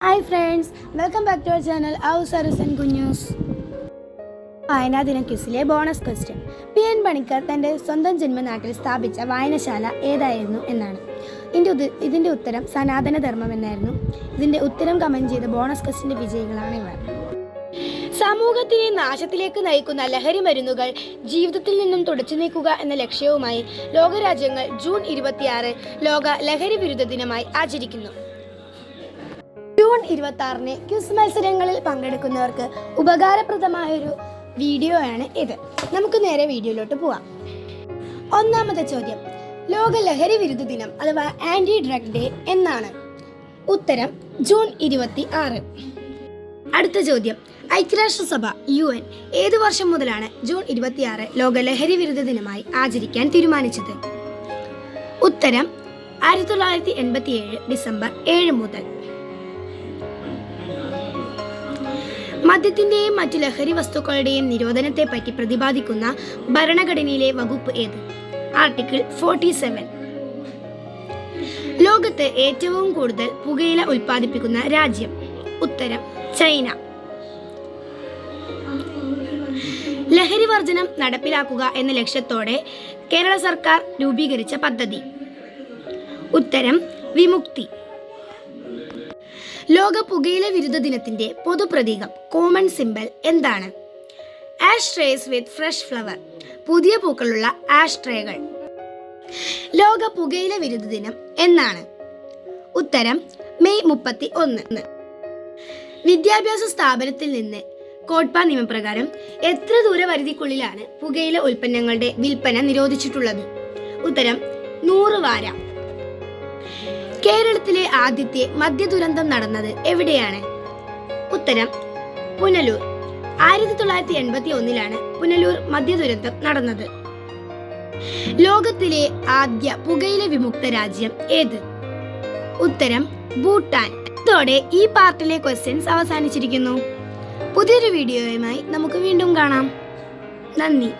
Hi friends welcome back to our channel ഔ service and വായനാ ദിന ക്വിസിലെ bonus question P N Panicker തന്റെ സ്വന്തം ജന്മനാട്ടിൽ സ്ഥാപിച്ച വായനശാല ഏതായിരുന്നു എന്നാണ്. ഇതിന്റെ ഉത് ഇതിന്റെ ഉത്തരം സനാതന ധർമ്മം എന്നായിരുന്നു ഇതിന്റെ ഉത്തരം കമന്റ് ചെയ്ത ബോണസ് ക്വസ്റ്റിന്റെ വിജയികളാണ് ഇവർ. സമൂഹത്തിനെ നാശത്തിലേക്ക് നയിക്കുന്ന ലഹരി മരുന്നുകൾ ജീവിതത്തിൽ നിന്നും തുടച്ചു നീക്കുക എന്ന ലക്ഷ്യവുമായി ലോകരാജ്യങ്ങൾ ജൂൺ ഇരുപത്തിയാറ് ലോക ലഹരി വിരുദ്ധ ദിനമായി ആചരിക്കുന്നു. ഇരുപത്തി ആറിന് ക്വിസ് മത്സരങ്ങളിൽ പങ്കെടുക്കുന്നവർക്ക് ഉപകാരപ്രദമായൊരു ആണ് ഇത്. നമുക്ക് നേരെ വീഡിയോയിലോട്ട് പോവാം. ഒന്നാമത്തെ ചോദ്യം. ലോക ലഹരി വിരുദ്ധ ദിനം അഥവാ ആന്റി ഡ്രഗ് ഡേ എന്നാണ്. ഉത്തരം ജൂൺ ഇരുപത്തി ആറ് അടുത്ത ചോദ്യം. ഐക്യരാഷ്ട്രസഭ യു എൻ ഏത് വർഷം മുതലാണ് ജൂൺ ഇരുപത്തിയാറ് ലോക ലഹരി വിരുദ്ധ ദിനമായി ആചരിക്കാൻ തീരുമാനിച്ചത്? ഉത്തരം ആയിരത്തി തൊള്ളായിരത്തി എൺപത്തി ഏഴ് ഡിസംബർ ഏഴ് മുതൽ. മദ്യത്തിന്റെയും മറ്റു ലഹരി വസ്തുക്കളുടെയും നിരോധനത്തെ പറ്റി പ്രതിപാദിക്കുന്ന ഭരണഘടനയിലെ വകുപ്പ് ഏത്? Article forty seven. ലോകത്ത് ഏറ്റവും കൂടുതൽ പുകയില ഉൽപ്പാദിപ്പിക്കുന്ന രാജ്യം? ഉത്തരം ചൈന. ലഹരി വർജനം നടപ്പിലാക്കുക എന്ന ലക്ഷ്യത്തോടെ കേരള സർക്കാർ രൂപീകരിച്ച പദ്ധതി. ഉത്തരം വിമുക്തി. ലോക പുകയില വിരുദ്ധ ദിനത്തിന്റെ പൊതുപ്രതീകം കോമൺ സിമ്പൽ എന്താണ്? Ash trays with fresh flower പുതിയ പൂക്കളുള്ള ആഷ് ട്രേകൾ ലോക പുകയില വിരുദ്ധ ദിനം എന്നാണ്? ഉത്തരം മെയ് മുപ്പത്തി ഒന്ന് വിദ്യാഭ്യാസ സ്ഥാപനത്തിൽ നിന്ന് കോട്ട്പ നിയമപ്രകാരം എത്ര ദൂരപരിധിക്കുള്ളിലാണ് പുകയില ഉൽപ്പന്നങ്ങളുടെ വിൽപ്പന നിരോധിച്ചിട്ടുള്ളത്? ഉത്തരം നൂറ് വാര. കേരളത്തിലെ ആദ്യത്തെ മദ്യ ദുരന്തം നടന്നത് എവിടെയാണ്? ഉത്തരം പുനലൂർ. ആയിരത്തി തൊള്ളായിരത്തി എൺപത്തി ഒന്നിലാണ് പുനലൂർ മദ്യ ദുരന്തം നടന്നത്. ലോകത്തിലെ ആദ്യ പുകയില വിമുക്ത രാജ്യം ഏത്? ഉത്തരം ഭൂട്ടാൻ. ഇതോടെ ഈ പാർട്ടിലെ ക്വസ്റ്റ്യൻസ് അവസാനിച്ചിരിക്കുന്നു. പുതിയൊരു വീഡിയോയുമായി നമുക്ക് വീണ്ടും കാണാം. നന്ദി.